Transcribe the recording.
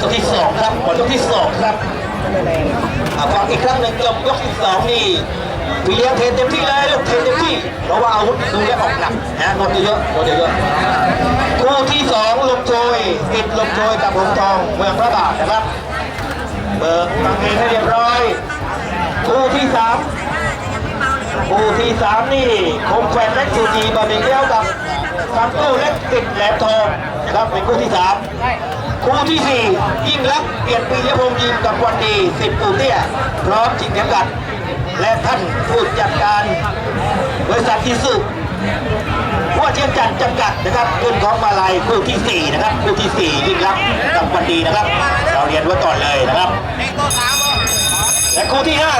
ยกที่สองครับหมดยกที่สองครับอะฟังอีกครั้งหนึ่งจบยกที่สองนี่วีเลี้ยงเทนเต็มที่เลยลูกเทนเต็มที่เพราะว่าอาวุธดูแลออกหนักนะโดนเยอะโดนเยอะคู่ที่สองลมโชยติดลมโชยกับหงทองเมืองพระบาทนะครับเบิกตังเองให้เรียบร้อยคู่ที่สามคู่ที่สามนี่คมแขวนเล็กซูจีบะหมี่เลี้ยวกับฟังตู้เล็กติดแหลมทองนะครับเป็นคู่ที่สาม คู่ที่สี่ยิ่งรักษณ์เกียรติปียพงษ์ยิมกับวันดีสิบปูเตี้ยพร้อมจิงเข็มกัด และท่านผู้จัดการบริษัทที่สุว่าเชียงจันจำกัดนะครับขึ้นของมาลัยคู่ที่สี่นะครับ คู่ที่สี่ยิ่งรักกับวันดีนะครับ เราเรียนไว้ก่อนเลยนะครับและคู่ที่ห้า